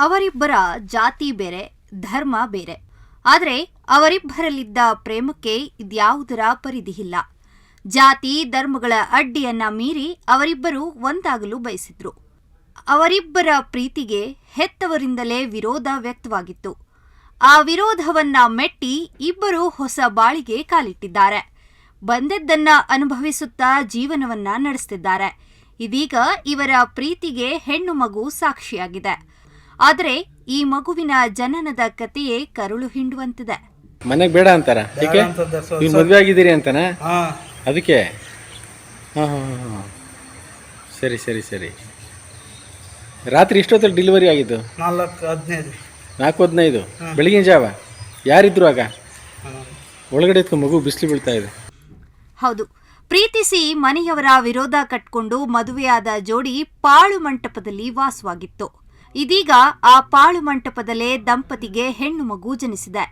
ಅವರಿಬ್ಬರ ಜಾತಿ ಬೇರೆ, ಧರ್ಮ ಬೇರೆ. ಆದರೆ ಅವರಿಬ್ಬರಲ್ಲಿದ್ದ ಪ್ರೇಮಕ್ಕೆ ಇದ್ಯಾವುದರ ಪರಿಧಿಯಿಲ್ಲ. ಜಾತಿ, ಧರ್ಮಗಳ ಅಡ್ಡಿಯನ್ನ ಮೀರಿ ಅವರಿಬ್ಬರು ಒಂದಾಗಲು ಬಯಸಿದ್ರು. ಅವರಿಬ್ಬರ ಪ್ರೀತಿಗೆ ಹೆತ್ತವರಿಂದಲೇ ವಿರೋಧ ವ್ಯಕ್ತವಾಗಿತ್ತು. ಆ ವಿರೋಧವನ್ನ ಮೆಟ್ಟಿ ಇಬ್ಬರು ಹೊಸ ಬಾಳಿಗೆ ಕಾಲಿಟ್ಟಿದ್ದಾರೆ. ಬಂದದ್ದನ್ನ ಅನುಭವಿಸುತ್ತಾ ಜೀವನವನ್ನ ನಡೆಸ್ತಿದ್ದಾರೆ. ಇದೀಗ ಇವರ ಪ್ರೀತಿಗೆ ಹೆಣ್ಣು ಮಗು ಸಾಕ್ಷಿಯಾಗಿದೆ. ಆದರೆ ಈ ಮಗುವಿನ ಜನನದ ಕಥೆಯೇ ಕರುಳು ಹಿಂಡುವಂತಿದೆ. ಮನೆಗೆ ಬೇಡ ಅಂತಾರ? ಏಕೆ ನೀವು ಮದುವೆ ಆಗಿದ್ದೀರಿ ಅಂತನಾ? ಅದಕ್ಕೆ? ಹಾಂ ಹಾಂ ಹಾಂ ಹಾಂ. ಸರಿ ಸರಿ ಸರಿ. ರಾತ್ರಿ ಇಷ್ಟೊತ್ತಲ್ಲಿ ಡೆಲಿವರಿ ಆಗಿದ್ದು? ನಾಲ್ಕು ಹದಿನೈದು. ನಾಲ್ಕು ಹದಿನೈದು? ಬೆಳಗಿನ ಜಾವ? ಯಾರಿದ್ರು ಆಗ? ಒಳಗಡೆ ಎತ್ಕೊಂಡು ಮಗು ಬಿಸಿಲು ಬೀಳ್ತಾ ಇದೆ. ಹೌದು. ಪ್ರೀತಿಸಿ ಮನೆಯವರ ವಿರೋಧ ಕಟ್ಕೊಂಡು ಮದುವೆಯಾದ ಜೋಡಿ ಪಾಳು ಮಂಟಪದಲ್ಲಿ ವಾಸವಾಗಿತ್ತು. ಇದೀಗ ಆ ಪಾಳು ಮಂಟಪದಲ್ಲೇ ದಂಪತಿಗೆ ಹೆಣ್ಣು ಮಗು ಜನಿಸಿದೆ.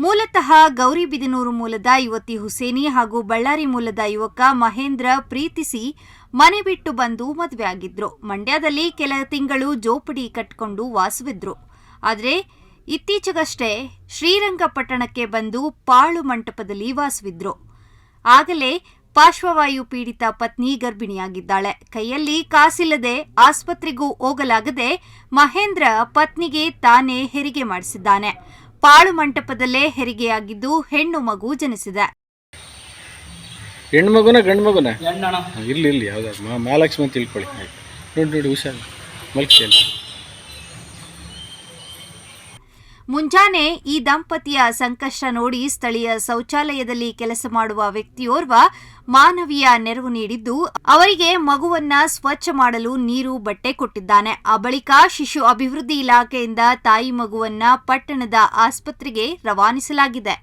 ಮೂಲತಃ ಗೌರಿಬಿದನೂರು ಮೂಲದ ಯುವತಿ ಹುಸೇನಿ ಹಾಗೂ ಬಳ್ಳಾರಿ ಮೂಲದ ಯುವಕ ಮಹೇಂದ್ರ ಪ್ರೀತಿಸಿ ಮನೆ ಬಿಟ್ಟು ಬಂದು ಮದುವೆಯಾಗಿದ್ರು ಮಂಡ್ಯದಲ್ಲಿ ಕೆಲ ತಿಂಗಳು ಜೋಪಡಿ ಕಟ್ಕೊಂಡು ವಾಸವಿದ್ರು. ಆದರೆ ಇತ್ತೀಚೆಗಷ್ಟೇ ಶ್ರೀರಂಗಪಟ್ಟಣಕ್ಕೆ ಬಂದು ಪಾಳು ಮಂಟಪದಲ್ಲಿ ವಾಸವಿದ್ರು. ಆಗಲೇ ಪಾರ್ಶ್ವವಾಯು ಪೀಡಿತ ಪತ್ನಿ ಗರ್ಭಿಣಿಯಾಗಿದ್ದಾಳೆ. ಕೈಯಲ್ಲಿ ಕಾಸಿಲ್ಲದೆ ಆಸ್ಪತ್ರೆಗೂ ಹೋಗಲಾಗದೆ ಮಹೇಂದ್ರ ಪತ್ನಿಗೆ ತಾನೇ ಹೆರಿಗೆ ಮಾಡಿಸಿದ್ದಾನೆ. ಪಾಳು ಮಂಟಪದಲ್ಲೇ ಹೆರಿಗೆಯಾಗಿದ್ದು ಹೆಣ್ಣು ಮಗು ಜನಿಸಿದೆ. ಹೆಣ್ಣು ಮಗುನ ಗಂಡು ಮಗುನ? ಇಲ್ಲಿ ಇಲ್ಲಿ ಯಾವ್ದಾದ್ರು ಮಹಾಲಕ್ಷ್ಮಿ ಅಂತ ತಿಳ್ಕೊಳ್ಳಿ. ಆಯ್ತು. ನೋಡಿ ನೋಡಿ ಹುಷಾರು. ಮಲ್ಕಿ ಮುಂಜಾನೆ ಈ ದಂಪತಿಯ ಸಂಕಷ್ಟ ನೋಡಿ ಸ್ಥಳೀಯ ಶೌಚಾಲಯದಲ್ಲಿ ಕೆಲಸ ಮಾಡುವ ವ್ಯಕ್ತಿಯೋರ್ವ ಮಾನವೀಯ ನೆರವು ನೀಡಿದ್ದು, ಅವರಿಗೆ ಮಗುವನ್ನ ಸ್ವಚ್ಛ ಮಾಡಲು ನೀರು, ಬಟ್ಟೆ ಕೊಟ್ಟಿದ್ದಾನೆ. ಆ ಬಳಿಕ ಶಿಶು ಅಭಿವೃದ್ಧಿ ಇಲಾಖೆಯಿಂದ ತಾಯಿ ಮಗುವನ್ನ ಪಟ್ಟಣದ ಆಸ್ಪತ್ರೆಗೆ ರವಾನಿಸಲಾಗಿದೆ.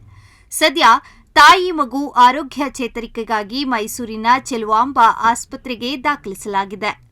ಸದ್ಯ ತಾಯಿ ಮಗು ಆರೋಗ್ಯ ಚೇತರಿಕೆಗಾಗಿ ಮೈಸೂರಿನ ಚೆಲುವಾಂಬ ಆಸ್ಪತ್ರೆಗೆ ದಾಖಲಿಸಲಾಗಿದೆ.